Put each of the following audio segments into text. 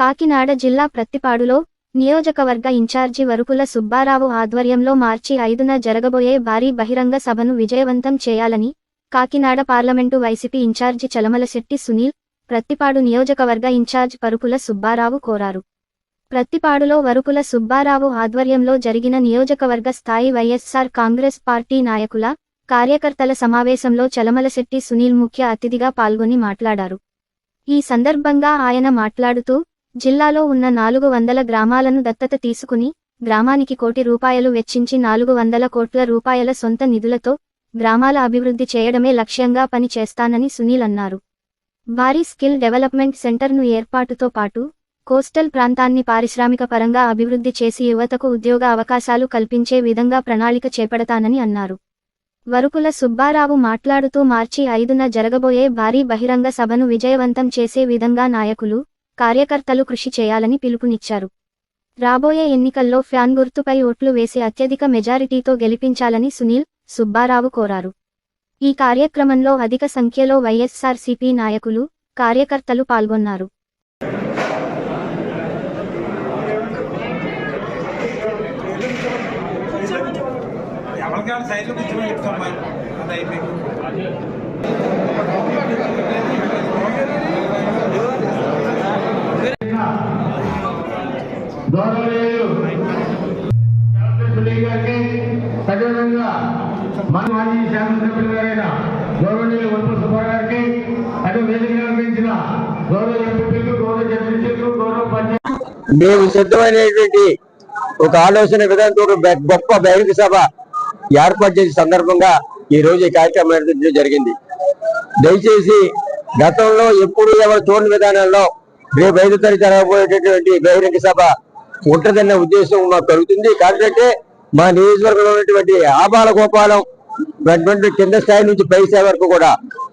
కాకినాడ జిల్లా ప్రత్తిపాడులో నియోజకవర్గ ఇన్ఛార్జి వరుకుల సుబ్బారావు ఆధ్వర్యంలో మార్చి ఐదున జరగబోయే భారీ బహిరంగ సభను విజయవంతం చేయాలని Kakinada parliament YCP in charge Chalamalasetti Sunil Prathipadu నియోజకవర్గ ఇన్ఛార్జ్ పరుకుల సుబ్బారావు కోరారు. ప్రత్తిపాడులో వరుకుల సుబ్బారావు ఆధ్వర్యంలో జరిగిన నియోజకవర్గ స్థాయి వైఎస్సార్ కాంగ్రెస్ పార్టీ నాయకుల కార్యకర్తల సమావేశంలో చలమలశెట్టి సునీల్ ముఖ్య అతిథిగా పాల్గొని మాట్లాడారు. ఈ సందర్భంగా ఆయన మాట్లాడుతూ జిల్లాలో ఉన్న నాలుగు వందల గ్రామాలను దత్తత తీసుకుని గ్రామానికి కోటి రూపాయలు వెచ్చించి నాలుగు వందల కోట్ల రూపాయల సొంత నిధులతో గ్రామాల అభివృద్ధి చేయడమే లక్ష్యంగా పని చేస్తానని సునీల్ అన్నారు. భారీ స్కిల్ డెవలప్మెంట్ సెంటర్ను ఏర్పాటుతో పాటు కోస్టల్ ప్రాంతాన్ని పారిశ్రామిక పరంగా అభివృద్ధి చేసి యువతకు ఉద్యోగ అవకాశాలు కల్పించే విధంగా ప్రణాళిక చేపడతానని అన్నారు. వరుకుల సుబ్బారావు మాట్లాడుతూ మార్చి ఐదున జరగబోయే భారీ బహిరంగ సభను విజయవంతం చేసే విధంగా నాయకులు కార్యకర్తలు కృషి చేయాలని పిలుపునిచ్చారు. రాబోయే ఎన్నికల్లో ఫ్యాన్ గుర్తుపై ఓట్లు వేసి అత్యధిక మెజారిటీతో గెలిపించాలని సునీల్ సుబ్బారావు కోరారు. ఈ కార్యక్రమంలో అధిక సంఖ్యలో వైఎస్సార్సీపీ నాయకులు కార్యకర్తలు పాల్గొన్నారు. ఎవరికైనా సైడ్లో కూర్చొని చెప్తాం మరి. అది అయిపోయింది. మన మాజీ శాసనసభ్యులు గారైన గౌరవనీయులు వరుపు సుబ్బారావు గారికి అటు వేదిక నిర్వహించిన గౌరవ ఎంపీలకు గౌరవ జడ్పీలకు గౌరవ పంచాయతీ మేము సిద్ధమైనటువంటి ఒక ఆలోచన విధానంతో ఒక గొప్ప బహిరంగ సభ ఏర్పాటు చేసే సందర్భంగా ఈ రోజు ఈ కార్యక్రమం నిర్వహించడం జరిగింది. దయచేసి గతంలో ఎప్పుడు ఎవరు చూడని విధానంలో రేపు ఐదు తరగతి జరగబోయేటటువంటి బహిరంగ సభ ఉంటుందన్న ఉద్దేశం మాకు కలుగుతుంది. కాబట్టి మా నియోజకవర్గంలో ఉన్నటువంటి ఆబాల గోపాలం అటువంటి కింద స్థాయి నుంచి పై స్థాయి వరకు కూడా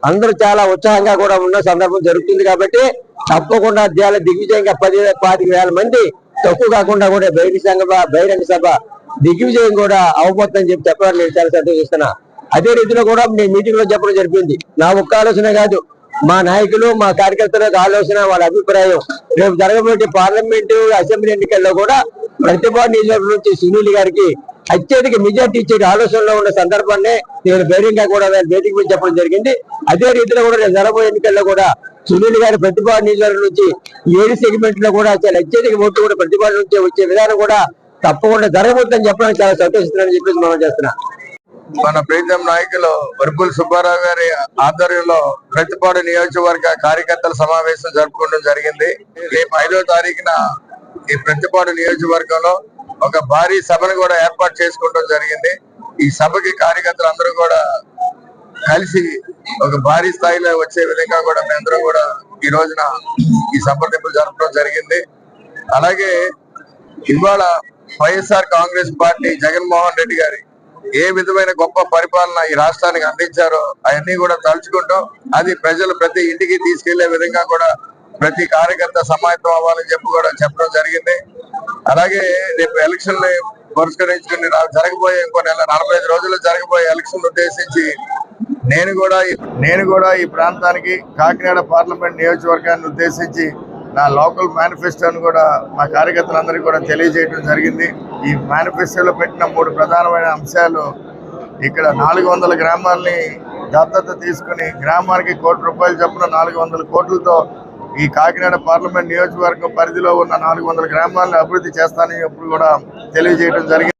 అందరూ చాలా ఉత్సాహంగా కూడా ఉన్న సందర్భం జరుగుతుంది కాబట్టి తప్పకుండా చాలా దిగ్విజయంగా పది పాతిక వేల మంది తక్కువ కాకుండా కూడా బహిరంగ సంఘ బహిరంగ సభ దిగ్విజయం కూడా అవబోతుందని చెప్పి చెప్పడానికి నేను చాలా సంతోషిస్తున్నా అదే రీతిలో కూడా నేను మీటింగ్లో చెప్పడం జరిపింది. నా ఒక్క ఆలోచన కాదు. మా నాయకులు మా కార్యకర్తల ఆలోచన వాళ్ళ అభిప్రాయం రేపు జరగబోయే పార్లమెంటు అసెంబ్లీ ఎన్నికల్లో కూడా ప్రతిభా నియోజకవర్గం నుంచి సునీల్ గారికి అత్యధిక మెజార్టీ ఇచ్చే ఆలోచనలో ఉన్న సందర్భాన్ని నేను ధైర్యంగా కూడా నేను వేదిక పోయి చెప్పడం జరిగింది. అదే రీతిలో కూడా నేను జరగబోయే ఎన్నికల్లో కూడా సునీల్ గారి ప్రతిభా నియోజకవర్గం నుంచి ఏడు సెగ్మెంట్లో కూడా చాలా అత్యధిక ఓట్లు కూడా ప్రతిభా నుంచి వచ్చే విధానం కూడా తప్పకుండా జరగబోతుందని చెప్పడానికి చాలా సంతోషిస్తున్నానని చెప్పేసి మనం చేస్తున్నా. మన ప్రీతం నాయకులు వర్పుల్ సుబ్బారావు గారి ఆధ్వర్యంలో ప్రతిపాడు నియోజకవర్గ కార్యకర్తల సమావేశం జరుపుకోవడం జరిగింది. రేపు ఐదో తారీఖున ఈ ప్రతిపాడు నియోజకవర్గంలో ఒక భారీ సభను కూడా ఏర్పాటు చేసుకోవడం జరిగింది. ఈ సభకి కార్యకర్తలు అందరూ కూడా కలిసి ఒక భారీ స్థాయిలో వచ్చే విధంగా కూడా మేమందరం కూడా ఈ రోజున ఈ సంప్రదింపులు జరపడం జరిగింది. అలాగే ఇవాళ వైఎస్ఆర్ కాంగ్రెస్ పార్టీ జగన్మోహన్ రెడ్డి గారి ఏ విధమైన గొప్ప పరిపాలన ఈ రాష్ట్రానికి అందించారో అవన్నీ కూడా తలుచుకుంటాం అది ప్రజలు ప్రతి ఇంటికి తీసుకెళ్ళే విధంగా కూడా ప్రతి కార్యకర్త సమాయత్తం అవ్వాలని చెప్పి కూడా చెప్పడం జరిగింది. అలాగే రేపు ఎలక్షన్ పురస్కరించుకుని జరగబోయే ఇంకో నెల నలభై ఐదు రోజుల్లో జరగబోయే ఎలక్షన్ ఉద్దేశించి నేను కూడా నేను కూడా ఈ ప్రాంతానికి కాకినాడ పార్లమెంట్ నియోజకవర్గాన్ని ఉద్దేశించి నా లోకల్ మేనిఫెస్టోను కూడా మా కార్యకర్తలందరికీ కూడా తెలియజేయడం జరిగింది. ఈ మేనిఫెస్టోలో పెట్టిన మూడు ప్రధానమైన అంశాలు ఇక్కడ నాలుగు వందల గ్రామాల్ని దత్తత తీసుకుని గ్రామానికి కోటి రూపాయలు చొప్పున నాలుగు వందల కోట్లతో ఈ కాకినాడ పార్లమెంట్ నియోజకవర్గం పరిధిలో ఉన్న నాలుగు వందల గ్రామాలను అభివృద్ధి చేస్తానని ఎప్పుడు కూడా తెలియజేయడం జరిగింది.